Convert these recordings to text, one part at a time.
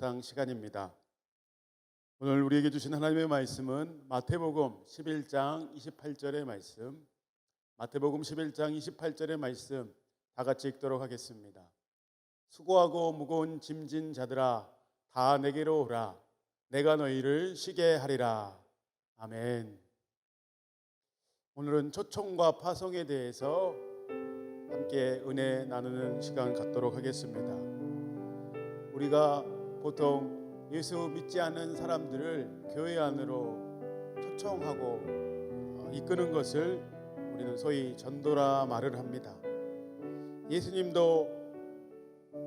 묵상 시간입니다. 오늘 우리에게 주신 하나님의 말씀은 마태복음 11장 28절의 말씀. 마태복음 11장 28절의 말씀 다 같이 읽도록 하겠습니다. 수고하고 무거운 짐진 자들아 다 내게로 오라 내가 너희를 쉬게 하리라. 아멘. 오늘은 초청과 파송에 대해서 함께 은혜 나누는 시간 갖도록 하겠습니다. 우리가 보통 예수 믿지 않는 사람들을 교회 안으로 초청하고 어, 이끄는 것을 우리는 소위 전도라 말을 합니다. 예수님도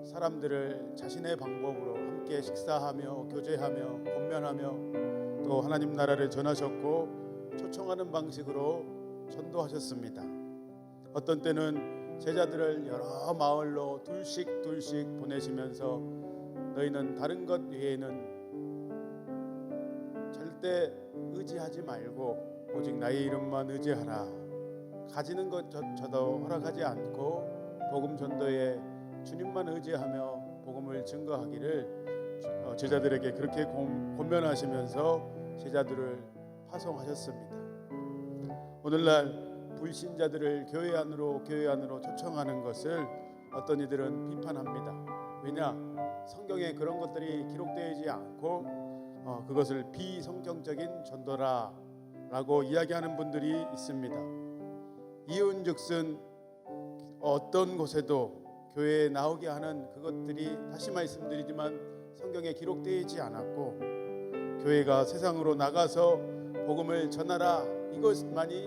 사람들을 자신의 방법으로 함께 식사하며 교제하며 권면하며 또 하나님 나라를 전하셨고 초청하는 방식으로 전도하셨습니다. 어떤 때는 제자들을 여러 마을로 둘씩 둘씩 보내시면서 너희는 다른 것 외에는 절대 의지하지 말고 오직 나의 이름만 의지하라. 가지는 것 저, 저도 허락하지 않고 복음 전도에 주님만 의지하며 복음을 증거하기를 어, 제자들에게 그렇게 공- 권면하시면서 제자들을 파송하셨습니다. 오늘날 불신자들을 교회 안으로 교회 안으로 초청하는 것을 어떤 이들은 비판합니다. 왜냐 성경에 그런 것들이 기록되지 않고 어, 그것을 비성경적인 전도라라고 이야기하는 분들이 있습니다. 이윤즉슨 어떤 곳에도 교회에 나오게 하는 그것들이 다시 말씀드리지만 성경에 기록되지 않았고 교회가 세상으로 나가서 복음을 전하라 이것만이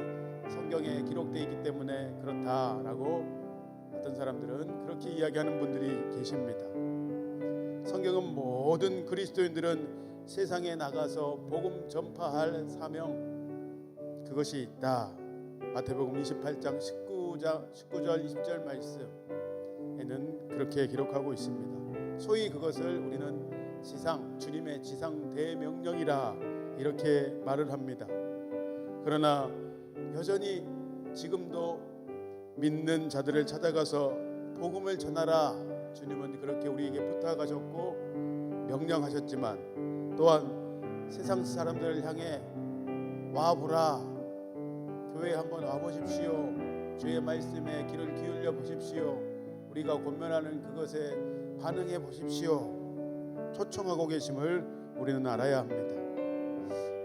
성경에 기록되어 있기 때문에 그렇다라고 어떤 사람들은 그렇게 이야기하는 분들이 계십니다. 성경은 모든 그리스도인들은 세상에 나가서 복음 전파할 사명 그것이 있다. 마태복음 28장 19장 19절 20절 말씀에는 그렇게 기록하고 있습니다. 소위 그것을 우리는 지상 주님의 지상 대명령이라 이렇게 말을 합니다. 그러나 여전히 지금도 믿는 자들을 찾아가서 복음을 전하라 주님은 그렇게 우리에게 부탁하셨고 명령하셨지만 또한 세상 사람들을 향해 와 보라. 교회 한번 와 보십시오. 주의 말씀에 귀를 기울여 보십시오. 우리가 권면하는 그것에 반응해 보십시오. 초청하고 계심을 우리는 알아야 합니다.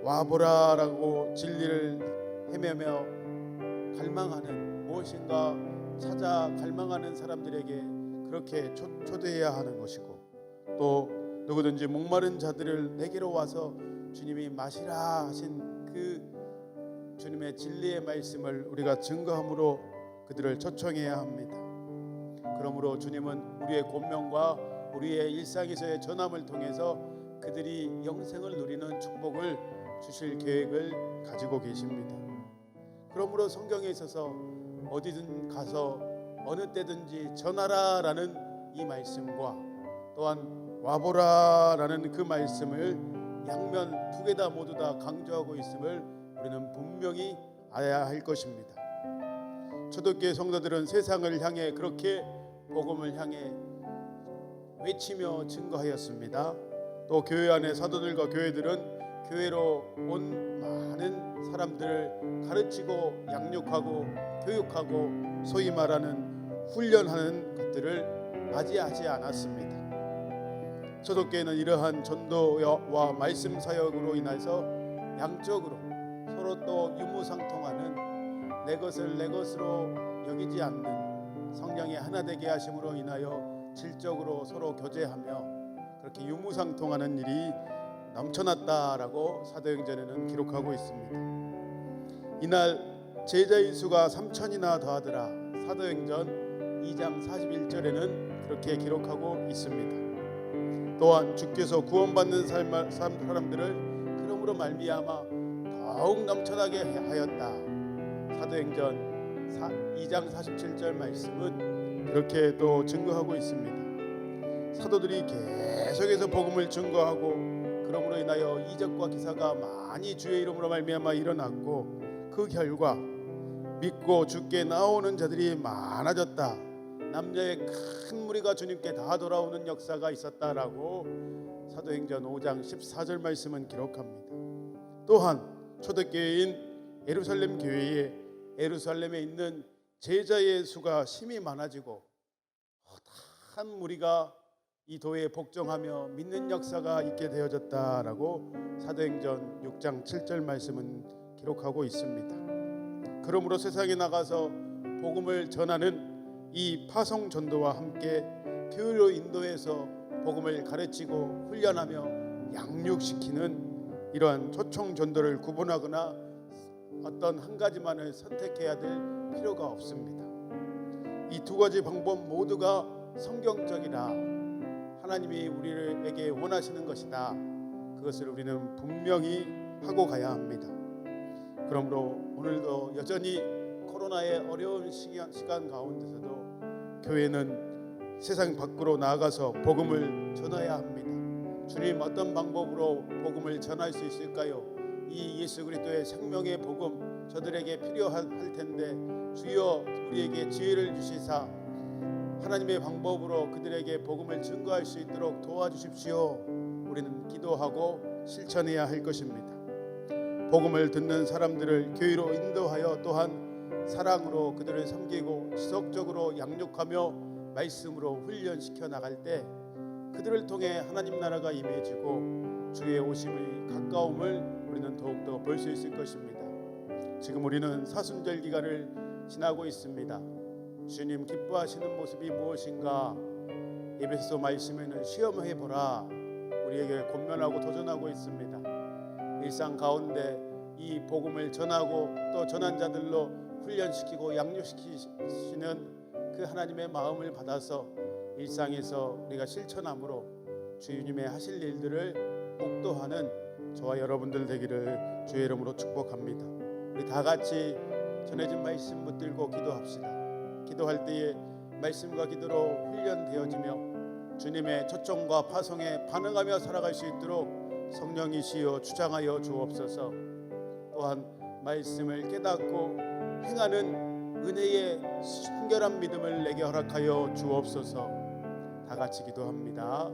와 보라라고 진리를 헤매며 갈망하는 무엇인가 찾아 갈망하는 사람들에게 그렇게 초, 초대해야 하는 것이고 또 누구든지 목마른 자들을 내게로 와서 주님이 마시라 하신 그 주님의 진리의 말씀을 우리가 증거함으로 그들을 초청해야 합니다. 그러므로 주님은 우리의 권명과 우리의 일상에서의 전함을 통해서 그들이 영생을 누리는 축복을 주실 계획을 가지고 계십니다. 그러므로 성경에 있어서 어디든 가서 어느 때든지 전하라라는 이 말씀과 또한 와보라라는 그 말씀을 양면 두 개 다 모두 다 강조하고 있음을 우리는 분명히 알아야 할 것입니다. 초대교회 성도들은 세상을 향해 그렇게 복음을 향해 외치며 증거하였습니다. 또 교회 안의 사도들과 교회들은 교회로 온 많은 사람들을 가르치고 양육하고 교육하고 소위 말하는 훈련하는 것들을 맞이하지 않았습니다. 초독교회는 이러한 전도와 말씀 사역으로 인해서 양적으로 서로 또 유무상통하는 내 것을 내 것으로 여기지 않는 성령의 하나 되게 하심으로 인하여 질적으로 서로 교제하며 그렇게 유무상통하는 일이 넘쳐났다라고 사도행전에는 기록하고 있습니다. 이날 제자의 수가 3천이나 더하더라. 사도행전 2장 41절에는 그렇게 기록하고 있습니다. 또한 주께서 구원받는 삶- 사람들을 그러므로 말미암아 더욱 넘쳐나게 하였다. 사도행전 2장 47절 말씀은 그렇게 또 증거하고 있습니다. 사도들이 계속해서 복음을 증거하고 그러므로 인하여 이적과 기사가 많이 주의 이름으로 말미암아 일어났고 그 결과 믿고 주께 나오는 자들이 많아졌다. 남녀의 큰 무리가 주님께 다 돌아오는 역사가 있었다라고 사도행전 5장 14절 말씀은 기록합니다. 또한 초대교회인 예루살렘 교회에 예루살렘에 있는 제자의 수가 심히 많아지고 한 무리가 이 도에 복종하며 믿는 역사가 있게 되어졌다라고 사도행전 6장 7절 말씀은 기록하고 있습니다. 그러므로 세상에 나가서 복음을 전하는 이 파송 전도와 함께 교회로 인도해서 복음을 가르치고 훈련하며 양육시키는 이러한 초청 전도를 구분하거나 어떤 한 가지만을 선택해야 될 필요가 없습니다. 이 두 가지 방법 모두가 성경적이라 하나님이 우리에게 원하시는 것이다. 그것을 우리는 분명히 하고 가야 합니다. 그러므로 오늘도 여전히 코로나의 어려운 시간, 시간 가운데서도 교회는 세상 밖으로 나아가서 복음을 전해야 합니다. 주님 어떤 방법으로 복음을 전할 수 있을까요? 이 예수 그리스도의 생명의 복음 저들에게 필요할 텐데 주여 우리에게 지혜를 주시사 하나님의 방법으로 그들에게 복음을 증거할 수 있도록 도와주십시오. 우리는 기도하고 실천해야 할 것입니다. 복음을 듣는 사람들을 교회로 인도하여 또한 사랑으로 그들을 섬기고 지속적으로 양육하며 말씀으로 훈련시켜 나갈 때 그들을 통해 하나님 나라가 임해지고 주의 오심의 가까움을 우리는 더욱더 볼 수 있을 것입니다. 지금 우리는 사순절 기간을 지나고 있습니다. 주님 기뻐하시는 모습이 무엇인가? 에베소 말씀에는 시험해 보라. 우리에게 권면하고 도전하고 있습니다. 일상 가운데 이 복음을 전하고 또 전한 자들로 훈련시키고 양육시키시는 그 하나님의 마음을 받아서 일상에서 우리가 실천함으로 주님의 하실 일들을 목도하는 저와 여러분들 되기를 주의 이름으로 축복합니다. 우리 다 같이 전해진 말씀 붙들고 기도합시다. 기도할 때에 말씀과 기도로 훈련되어지며 주님의 초청과 파송에 반응하며 살아갈 수 있도록 성령이시여 주장하여 주옵소서. 또한 말씀을 깨닫고 행하는 은혜의 순결한 믿음을 내게 허락하여 주옵소서. 다 같이 기도합니다.